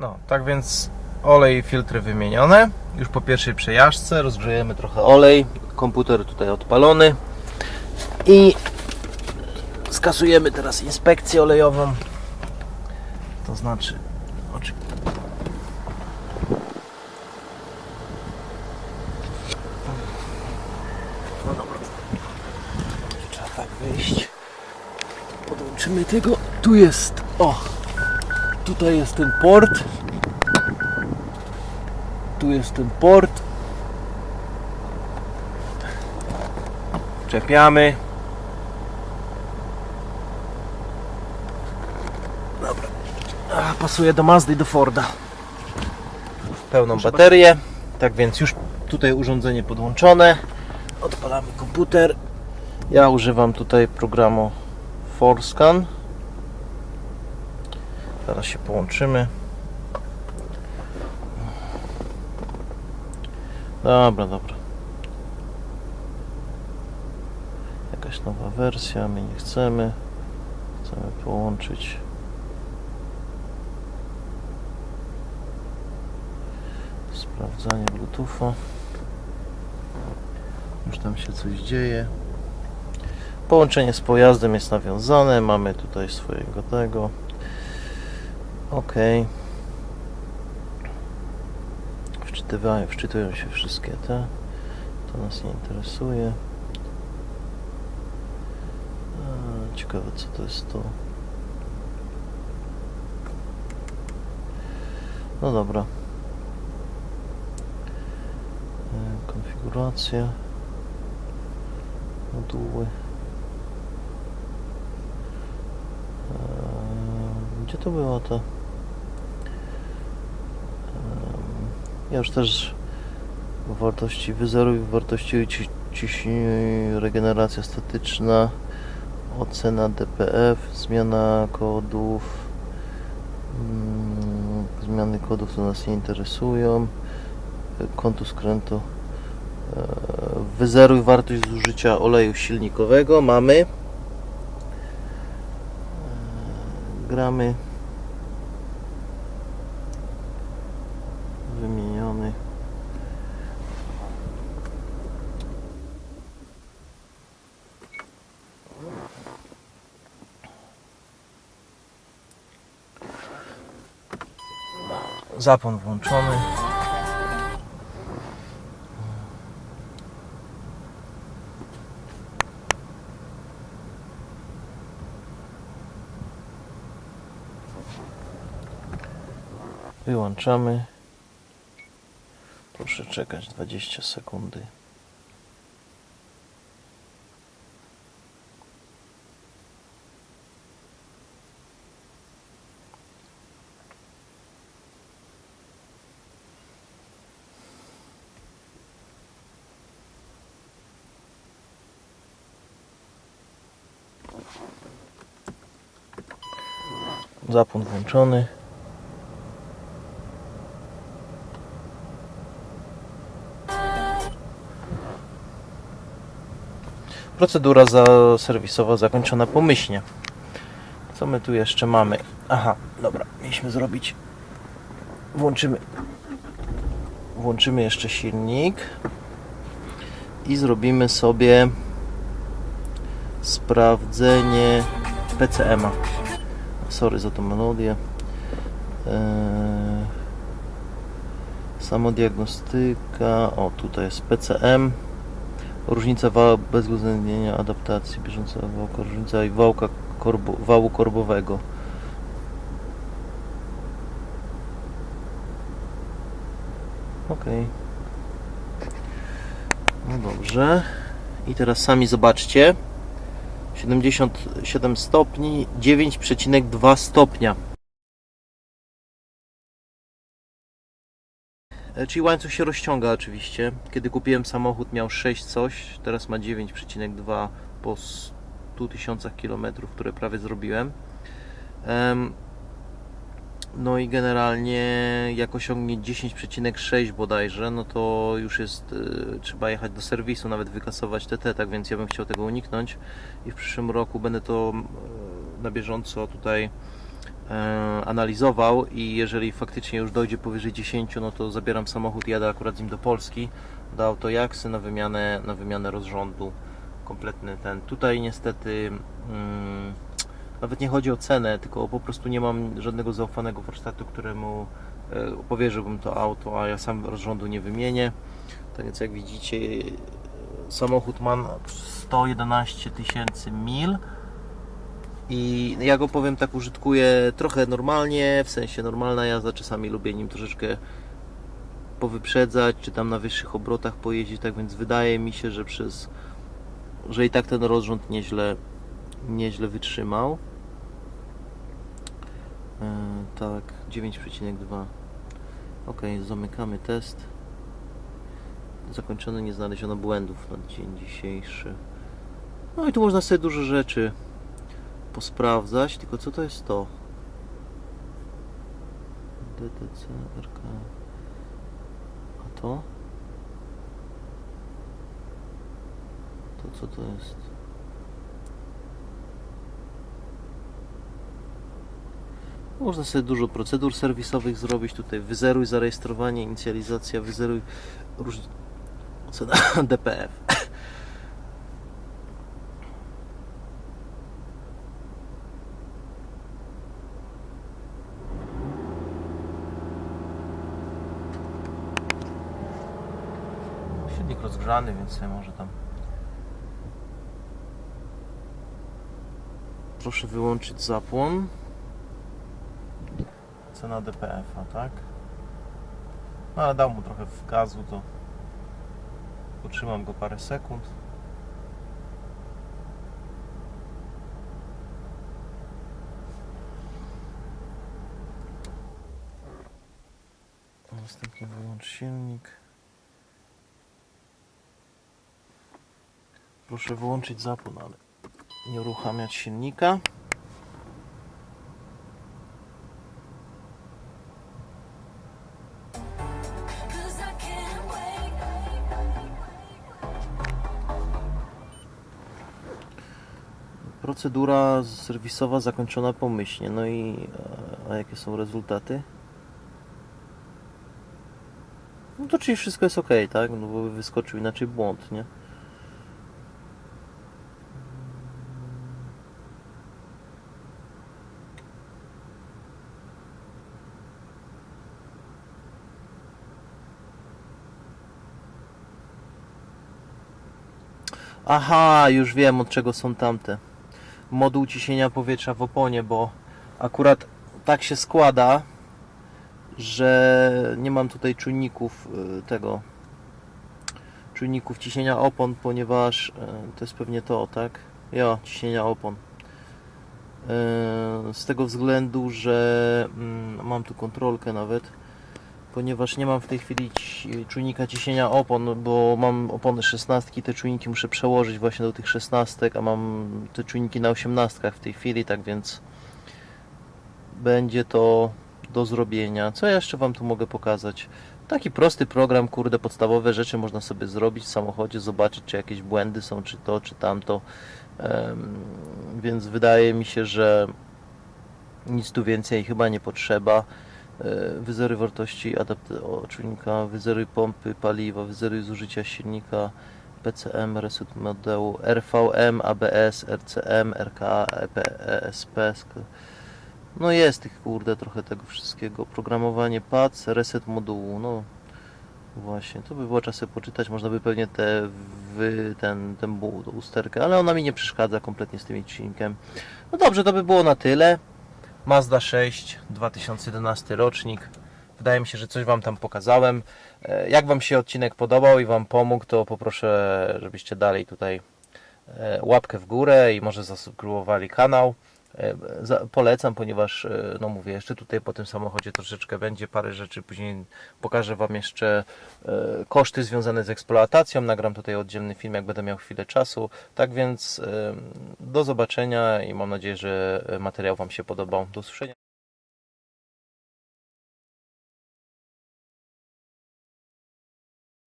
No, tak więc olej i filtry wymienione. Już po pierwszej przejażdżce rozgrzejemy trochę olej. Komputer tutaj odpalony. I skasujemy teraz inspekcję olejową. To znaczy, no dobra, trzeba tak wyjść. Podłączymy tego. Tu jest, o, tutaj jest ten port. Tu jest ten port. Czepiamy. Dobra. A, pasuje do Mazdy i do Forda. Pełną baterię. Tak więc już tutaj urządzenie podłączone. Odpalamy komputer. Ja używam tutaj programu Forscan. Zaraz się połączymy. Dobra, dobra. Jakaś nowa wersja, my nie chcemy. Chcemy połączyć. Sprawdzanie Bluetootha. Już tam się coś dzieje. Połączenie z pojazdem jest nawiązane. Mamy tutaj swojego tego. Ok. Wczytywają, wczytują się wszystkie te. To nas nie interesuje. Ciekawe co to jest to. No dobra. E, Konfiguracja. Moduły. E, Gdzie to było to? Ja już też wartości wyzeruj, wartości ci, ciśnienie, regeneracja statyczna, ocena DPF, zmiana kodów, mm, zmiany kodów to nas nie interesują, kątu skrętu, e, wyzeruj wartość zużycia oleju silnikowego, mamy, E, gramy, Zapon włączony. Wyłączamy. Proszę czekać 20 sekundy. Zapłon włączony. Procedura serwisowa zakończona pomyślnie. Co my tu jeszcze mamy? Aha, dobra, mieliśmy zrobić. Włączymy. Włączymy jeszcze silnik i zrobimy sobie sprawdzenie PCM-a. Sorry za tą melodię. Eee, samodiagnostyka. O, tutaj jest PCM. Różnica wała bez uwzględnienia adaptacji bieżącego różnica i wałka korbo, wału korbowego. Ok. No dobrze. I teraz sami zobaczcie. 77 stopni, 9,2 stopnia. E, Czyli łańcuch się rozciąga oczywiście. Kiedy kupiłem samochód miał 6 coś, teraz ma 9,2 po 100 tysiącach kilometrów, które prawie zrobiłem. Em, No i generalnie jak osiągnie 10,6 bodajże, no to już jest, y, trzeba jechać do serwisu, nawet wykasować TT, tak więc ja bym chciał tego uniknąć i w przyszłym roku będę to y, na bieżąco tutaj e, analizował i jeżeli faktycznie już dojdzie powyżej 10, no to zabieram samochód jadę akurat z nim do Polski, do Autojaksy na wymianę, na wymianę rozrządu. Kompletny ten. Tutaj niestety mm, nawet nie chodzi o cenę, tylko po prostu nie mam żadnego zaufanego warsztatu, któremu e, powierzyłbym to auto, a ja sam rozrządu nie wymienię. Tak więc jak widzicie, e, samochód ma 111 tysięcy mil. I ja go powiem tak użytkuję trochę normalnie, w sensie normalna jazda, czasami lubię nim troszeczkę powyprzedzać, czy tam na wyższych obrotach pojeździć, tak więc wydaje mi się, że przez że i tak ten rozrząd nieźle, nieźle wytrzymał. E, tak, 9,2 Ok, zamykamy test. Zakończony, nie znaleziono błędów na dzień dzisiejszy. No i tu można sobie dużo rzeczy posprawdzać, tylko co to jest to? DTC, RK. A to? To co to jest? Można sobie dużo procedur serwisowych zrobić. Tutaj wyzeruj zarejestrowanie, inicjalizacja, wyzeruj różne ocena DPF. Silnik rozgrzany, więc sobie może tam. Proszę wyłączyć zapłon. Cena DPF-a, tak? No ale dał mu trochę w gazu, to utrzymam go parę sekund. Następnie wyłącz silnik. Proszę wyłączyć zapłon, ale nie uruchamiać silnika. Procedura serwisowa zakończona pomyślnie. No i e, a jakie są rezultaty? No to czyli wszystko jest ok, tak? No bo wyskoczył inaczej błąd, nie? Aha, już wiem od czego są tamte. Moduł ciśnienia powietrza w oponie, bo akurat tak się składa, że nie mam tutaj czujników y, tego czujników ciśnienia opon, ponieważ y, to jest pewnie to, tak? Ja, ciśnienia opon. Y, Z tego względu, że mm, mam tu kontrolkę nawet, ponieważ nie mam w tej chwili czujnika ciśnienia opon, bo mam opony 16, te czujniki muszę przełożyć właśnie do tych 16, a mam te czujniki na 18 w tej chwili, tak więc będzie to do zrobienia. Co ja jeszcze Wam tu mogę pokazać? Taki prosty program, kurde, podstawowe rzeczy można sobie zrobić w samochodzie, zobaczyć czy jakieś błędy są, czy to, czy tamto. Em, więc wydaje mi się, że nic tu więcej chyba nie potrzeba. E, Wyzeruj wartości adapt- o, czujnika, wyzeruj pompy paliwa, wyzeruj zużycia silnika, PCM, reset modelu, RVM, ABS, RCM, RKA, ESP. sk- No jest tych kurde trochę tego wszystkiego. Programowanie PAC, reset modułu, no właśnie, to by było czas sobie poczytać, można by pewnie te wy, ten, ten usterkę, ale ona mi nie przeszkadza kompletnie z tym silnikiem. No dobrze, to by było na tyle. Mazda 6, 2011 rocznik. Wydaje mi się, że coś Wam tam pokazałem. E, Jak Wam się odcinek podobał i Wam pomógł, to poproszę, żebyście dalej tutaj e, łapkę w górę i może zasubskrybowali kanał. E, Polecam, ponieważ, e, no mówię, jeszcze tutaj po tym samochodzie troszeczkę będzie parę rzeczy. Później pokażę Wam jeszcze e, koszty związane z eksploatacją. Nagram tutaj oddzielny film, jak będę miał chwilę czasu. Tak więc do zobaczenia i mam nadzieję, że materiał Wam się podobał. Do usłyszenia.